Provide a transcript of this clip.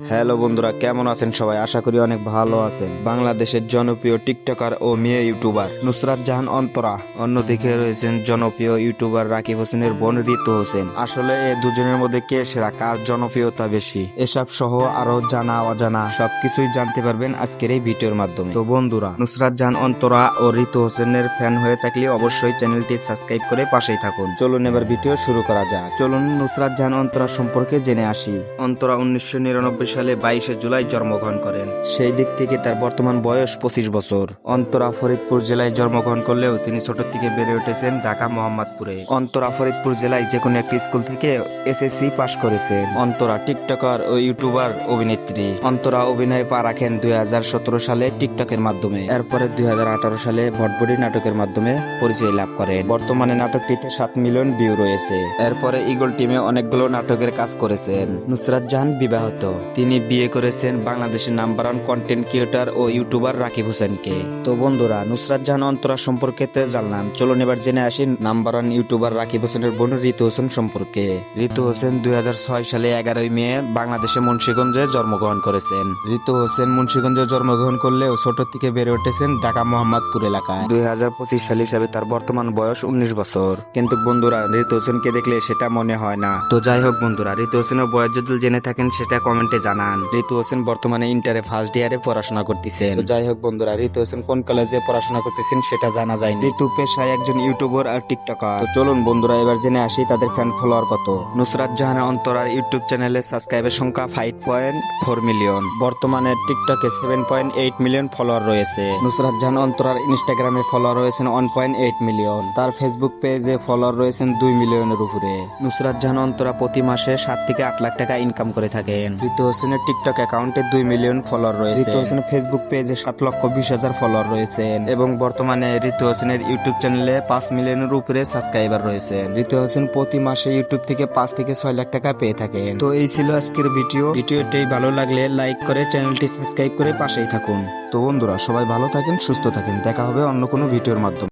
Hello বন্ধুরা, কেমন আছেন সবাই? আশা করি অনেক ভালো আছেন। বাংলাদেশের জনপ্রিয় টিকটকার ও মেয়ে ইউটিউবার নুসরাত জাহান অন্তরা, অন্যদিকে রয়েছেন জনপ্রিয় ইউটিউবার রাকিব হোসেনের বোন ঋতু হোসেন। আসলে এই দুজনের মধ্যে কে সেরা, কার জনপ্রিয়তা বেশি? এসব সহ আরও জানা, অজানা সবকিছুই জানতে পারবেন আজকের এই ভিডিওর মাধ্যমে। তো বন্ধুরা, নুসরাত জাহান অন্তরা ও ঋতু হোসেনের ফ্যান হয়ে থাকলে অবশ্যই চ্যানেলটি সাবস্ক্রাইব করে পাশেই থাকুন। চলুন এবার ভিডিও শুরু করা যাক। চলুন নুসরাত জাহান অন্তরা সম্পর্কে জেনে আসি। অন্তরা উনিশশো নিরানব্বই সালে বাইশে জুলাই জন্মগ্রহণ করেন। সেই দিক থেকে তার বর্তমান বয়স পঁচিশ বছর। অন্তরা ফরিদপুর জেলায় জন্মগ্রহণ করলেও তিনি ছোট থেকে বেড়ে উঠেছেন ঢাকা মোহাম্মদপুরে। অন্তরা ফরিদপুর জেলায় যে কোনো একটি স্কুল থেকে এসএসসি পাশ করেছেন। অন্তরা টিকটকার ও ইউটিউবার অভিনেত্রী। অন্তরা অভিনয়ে পা রাখেন দুই হাজার সতেরো সালে টিকটকের মাধ্যমে। এরপরে দুই হাজার আঠারো সালে ভটবডি নাটকের মাধ্যমে পরিচয় লাভ করেন। বর্তমানে নাটকটিতে সাত মিলিয়ন ভিউ রয়েছে। এরপরে ইগল টিমে অনেকগুলো নাটকের কাজ করেছেন। নুসরাত জাহান বিবাহত। তিনি বিয়ে করেছেন বাংলাদেশের নাম্বার ওয়ান কন্টেন্ট ক্রিয়েটার ও ইউটিউবার রাকিব হোসেনকে। তো বন্ধুরা নুসরাত জাহান অন্তরা সম্পর্কে জানলাম। চলুন এবার জেনে আসি নাম্বার ওয়ান ইউটিউবার রাকিব হোসেনের বোন ঋতু হোসেন সম্পর্কে। ঋতু হোসেন দুই হাজার ছয় সালে এগারোই মে বাংলাদেশে মুন্সিগঞ্জে জন্মগ্রহণ করেছেন। ঋতু হোসেন মুন্সিগঞ্জে জন্মগ্রহণ করলেও ছোট থেকে বেড়ে উঠেছেন ঢাকা মোহাম্মদপুর এলাকায়। দুই হাজার পঁচিশ সাল হিসাবে তার বর্তমান বয়স উনিশ বছর। কিন্তু বন্ধুরা ঋতু হোসেনকে দেখলে সেটা মনে হয় না। তো যাই হোক বন্ধুরা ঋতু হোসেনের বয়স যদি জেনে থাকেন সেটা কমেন্টে জানান। ঋতু হোসেন বর্তমানে ইন্টারে ফার্স্ট ইয়ারে পড়াশোনা করতেছেন। যাই হোক বন্ধুরা ঋতু হোসেন কোন কলেজে পড়াশোনা করতেছেন সেটা জানা যায়নি। ঋতু পেশায় একজন ইউটিউবার আর টিকটকার তো চলুন বন্ধুরা এবার জেনে আসি তাদের ফ্যান ফলোয়ার কত। নুসরাত জাহানের অন্তরার ইউটিউব চ্যানেলে সাবস্ক্রাইবের সংখ্যা ফাইভ পয়েন্ট ফোর মিলিয়ন বর্তমানে টিকটকে seven point eight million follower রয়েছে। নুসরাত জাহান অন্তরার ইনস্টাগ্রামে ফলোয়ার রয়েছেন ওয়ান পয়েন্ট এইট মিলিয়ন তার ফেসবুক পেজে ফলোয়ার রয়েছেন দুই মিলিয়নের উপরে। নুসরাত জাহান অন্তরা প্রতি মাসে সাত থেকে আট লাখ টাকা ইনকাম করে থাকেন। ঋতু হোসেনের টিকটক অ্যাকাউন্টে দুই মিলিয়ন ফলোয়ার রয়েছে। ঋতু হোসেনের ফেসবুক পেজে সাত লক্ষ বিশ হাজার ফলোয়ার রয়েছেন এবং বর্তমানে ঋতু হোসেনের ইউটিউব চ্যানেলে পাঁচ মিলিয়নের উপরে সাবস্ক্রাইবার রয়েছেন ঋতু হোসেন প্রতি মাসে ইউটিউব থেকে পাঁচ থেকে ছয় লাখ টাকা পেয়ে থাকেন। তো এই ছিল আজকের ভিডিও ভিডিওটি ভালো লাগলে লাইক করে চ্যানেলটি সাবস্ক্রাইব করে পাশেই থাকুন। তো বন্ধুরা সবাই ভালো থাকেন সুস্থ থাকেন। দেখা হবে অন্য কোনো ভিডিওর মাধ্যমে।